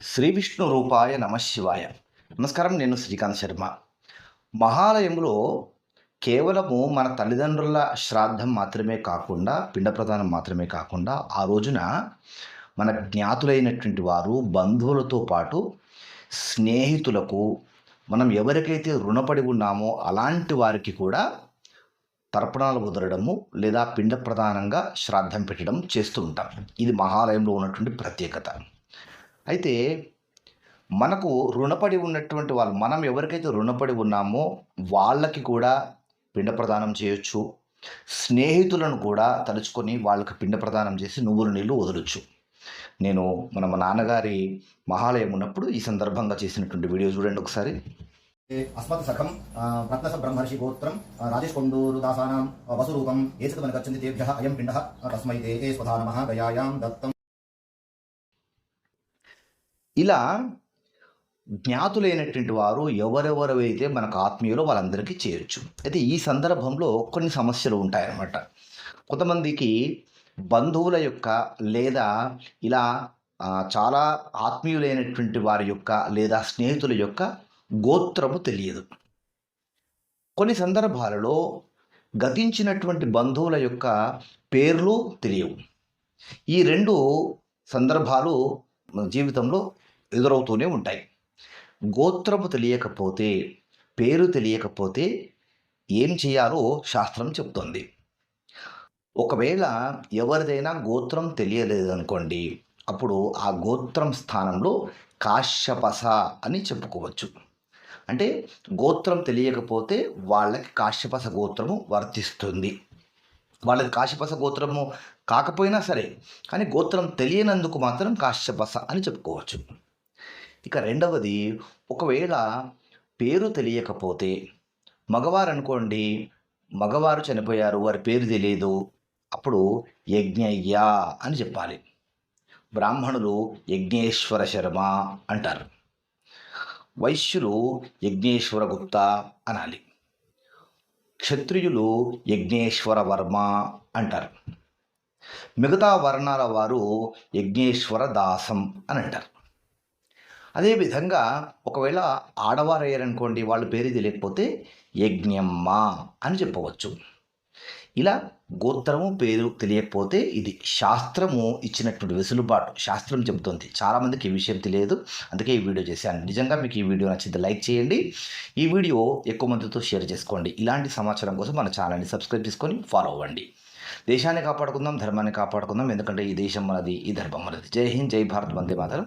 శ్రీ విష్ణు రూపాయ నమశివాయ నమస్కారం నేను శ్రీకాంత్ శర్మ. మహాలయంలో కేవలము మన తల్లిదండ్రుల శ్రాద్ధం మాత్రమే కాకుండా పిండ ప్రదానం మాత్రమే కాకుండా ఆ రోజున మన జ్ఞాతులైనటువంటి వారు బంధువులతో పాటు స్నేహితులకు మనం ఎవరికైతే రుణపడి ఉన్నామో అలాంటి వారికి కూడా తర్పణాలు వదలడము లేదా పిండ ప్రధానంగా శ్రాద్ధం పెట్టడం చేస్తూ ఉంటాం. ఇది మహాలయంలో ఉన్నటువంటి ప్రత్యేకత. అయితే మనకు రుణపడి ఉన్నటువంటి వాళ్ళు మనం ఎవరికైతే రుణపడి ఉన్నామో వాళ్ళకి కూడా పిండ ప్రదానం చేయొచ్చు. స్నేహితులను కూడా తలుచుకొని వాళ్ళకి పిండ ప్రదానం చేసి నువ్వులు నీళ్ళు వదలొచ్చు. నేను మన మా నాన్నగారి మహాలయం ఉన్నప్పుడు ఈ సందర్భంగా చేసినటువంటి వీడియో చూడండి ఒకసారి. అస్మత్ సఖం రత్నస బ్రహ్మర్షి గోత్రం రాజేష్ కొండూరు దాసానాం వసురూపం ఏచత్ గచ్చంది తేభ్యః అయం పిండ తస్మై తే ఏ స్వధా నమః గయాయాం దత్తం ఇలా జ్ఞాతులైనటువంటి వారు ఎవరెవరైతే మనకు ఆత్మీయులో వాళ్ళందరికీ చేయొచ్చు అయితే ఈ సందర్భంలో కొన్ని సమస్యలు ఉంటాయన్నమాట. కొంతమందికి బంధువుల యొక్క లేదా ఇలా చాలా ఆత్మీయులైనటువంటి వారి యొక్క లేదా స్నేహితుల యొక్క గోత్రము తెలియదు. కొన్ని సందర్భాలలో గతించినటువంటి బంధువుల యొక్క పేర్లు తెలియవు. ఈ రెండు సందర్భాలు జీవితంలో ఎదురవుతూనే ఉంటాయి. గోత్రము తెలియకపోతే పేరు తెలియకపోతే ఏం చేయాలో శాస్త్రం చెబుతుంది. ఒకవేళ ఎవరిదైనా గోత్రం తెలియలేదనుకోండి అప్పుడు ఆ గోత్రం స్థానంలో కాశ్యపస అని చెప్పుకోవచ్చు. అంటే గోత్రం తెలియకపోతే వాళ్ళకి కాశ్యపస గోత్రము వర్తిస్తుంది. వాళ్ళది కాశ్యపస గోత్రము కాకపోయినా సరే కానీ గోత్రం తెలియనందుకు మాత్రం కాశ్యపస అని చెప్పుకోవచ్చు. ఇక రెండవది ఒకవేళ పేరు తెలియకపోతే మగవారు అనుకోండి మగవారు చనిపోయారు వారి పేరు తెలియదు అప్పుడు యజ్ఞయ్య అని చెప్పాలి. బ్రాహ్మణులు యజ్ఞేశ్వర శర్మ అంటారు. వైశ్యులు యజ్ఞేశ్వర గుప్త అనాలి. క్షత్రియులు యజ్ఞేశ్వర వర్మ అంటారు. మిగతా వర్ణాల వారు యజ్ఞేశ్వర దాసం అని అంటారు. అదేవిధంగా ఒకవేళ ఆడవారు అయ్యారనుకోండి వాళ్ళ పేరు తెలియకపోతే యజ్ఞమ్మ అని చెప్పవచ్చు. ఇలా గోత్రము పేరు తెలియకపోతే ఇది శాస్త్రము ఇచ్చినటువంటి వెసులుబాటు. శాస్త్రం చెబుతుంది. చాలామందికి ఈ విషయం తెలియదు. అందుకే ఈ వీడియో చేశాను. నిజంగా మీకు ఈ వీడియో నచ్చితే లైక్ చేయండి. ఈ వీడియో ఎక్కువ మందితో షేర్ చేసుకోండి. ఇలాంటి సమాచారం కోసం మన ఛానల్ని సబ్స్క్రైబ్ చేసుకొని ఫాలో అవ్వండి. దేశాన్ని కాపాడుకుందాం ధర్మాన్ని కాపాడుకుందాం. ఎందుకంటే ఈ దేశం మనది ఈ ధర్మం మనది. జై హింద్ జై భారత్. వందే మాత్రం.